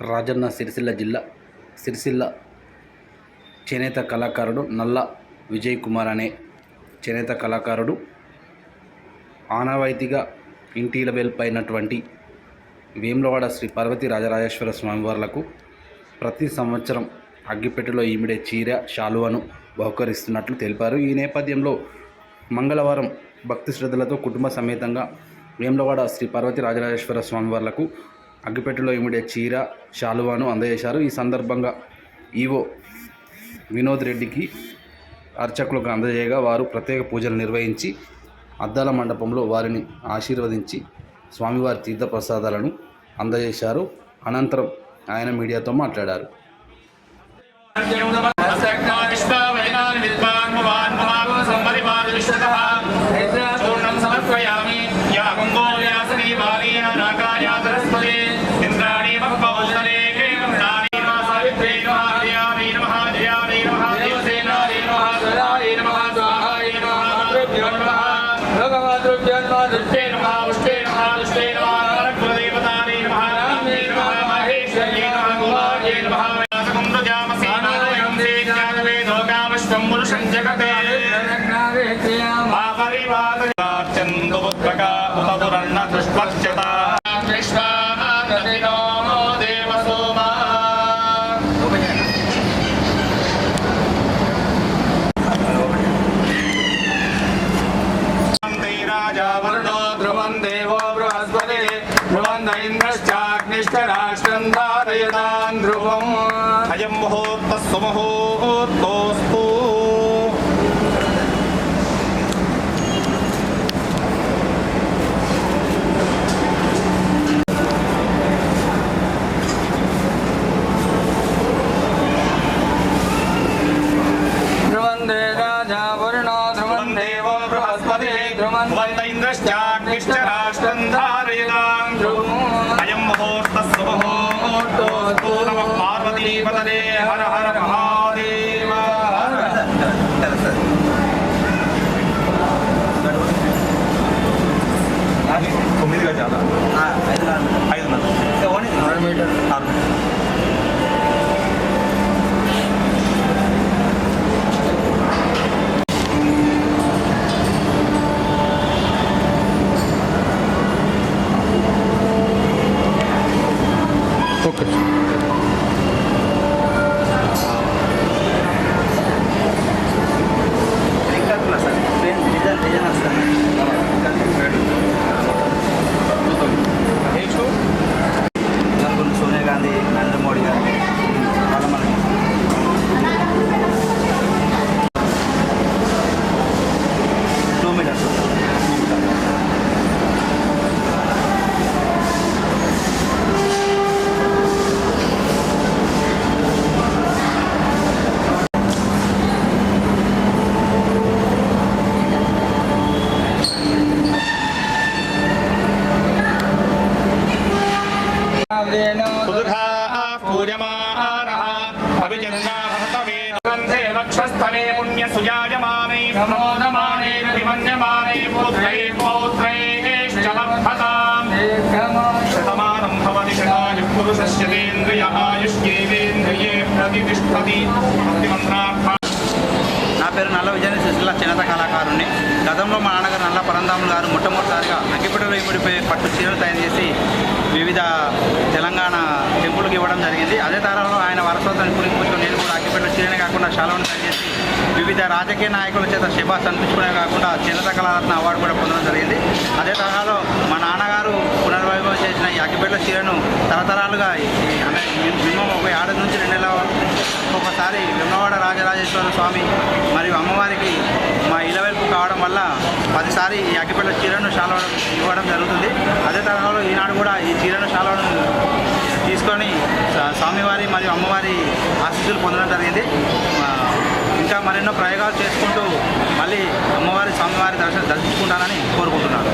రాజన్న సిరిసిల్ల జిల్లా సిరిసిల్ల చేనేత కళాకారుడు నల్ల విజయ్ కుమార్ అనే చేనేత కళాకారుడు. ఆనవాయితీగా ఇంటిల వెల్పైనటువంటి వేములవాడ శ్రీ పార్వతీ రాజరాజేశ్వర స్వామివార్లకు ప్రతి సంవత్సరం అగ్గిపెట్టెలో ఈమిడే చీర శాలువను బహుకరిస్తున్నట్లు తెలిపారు. ఈ నేపథ్యంలో మంగళవారం భక్తి శ్రద్ధలతో కుటుంబ సమేతంగా వేములవాడ శ్రీ పార్వతీ రాజరాజేశ్వర స్వామివార్లకు అగ్గిపెట్టెలో ఇమిడే చీర శాలువాను అందజేశారు. ఈ సందర్భంగా ఈవో వినోద్ రెడ్డికి అర్చకులకు అందజేయగా వారు ప్రత్యేక పూజలు నిర్వహించి అద్దాల మండపంలో వారిని ఆశీర్వదించి స్వామివారి తీర్థప్రసాదాలను అందజేశారు. అనంతరం ఆయన మీడియాతో మాట్లాడారు. చందుపుత్రక ఉపపురన్న దృష్పక్షత విశ్వానో ధ్రువం దేవో బృహస్పతి ధ్రువంత ఇంద్రశ్చాగ్నిష్ట రాష్ట్రం ధారయతాం ధ్రువం అయం ముహూర్త సుముహూర్తోస్తు నమ పార్వతీపతదే హర హర మహాదేవ зустрічі. సుదుఘా పూజమానః అభిజన్నా భరతమే గంధే వక్షస్థలే పుణ్య సుయాయమానే ప్రమోదమానే విమన్యమానే పుత్రై పౌత్రైశ్చ వర్ధతాం శతమానం భవతి శతాయు పురుషస్యేంద్రియ ఆయుష్యేంద్రియే ప్రతిష్టతి భక్తిమంత్రార్థ నా పేరు నల్ల విజయ సుశీల చిన్నత కళాకారుణ్ణి. గతంలో మా నాన్నగారు నల్ల పరంధాములు గారు మొట్టమొదటిసారిగా అగ్గిపెట్టెలో ఇమిడిపోయి పట్టు చీరలు తయారు చేసి వివిధ తెలంగాణ టెంపుల్కి ఇవ్వడం జరిగింది. అదే తరహాలో ఆయన వారసత్వాన్ని పురిపుచ్చుకొని నేను కూడా అగ్గిపెట్టిన చీరనే కాకుండా శాలను తయారు చేసి వివిధ రాజకీయ నాయకుల చేత శబాస్ అనిపించుకునే కాకుండా చిన్నత కళారత్న అవార్డు కూడా పొందడం జరిగింది. అదే తరహాలో మా నాన్నగారు పునర్వైభవం చేసిన ఈ అగ్గిపెట్ల చీరను తరతరాలుగా ఈ- మినిమం ఒక ఏడాది నుంచి రెండు నెలల ఒకసారి విమ్మవాడ రాజరాజేశ్వర స్వామి మరియు అమ్మవారికి మా ఇలవైపు కావడం వల్ల పదిసారి ఈ అగ్గిపెట్ల చీరను శాల ఇవ్వడం జరుగుతుంది. అదే తరహాలో ఈనాడు కూడా ఈ చీరను శాలను తీసుకొని స్వామివారి మరియు అమ్మవారి ఆశీస్సులు పొందడం జరిగింది. ఇంకా మరెన్నో ప్రయోగాలు చేసుకుంటూ మళ్ళీ అమ్మవారి స్వామివారి దర్శనం దర్శించుకుంటానని కోరుకుంటున్నాను.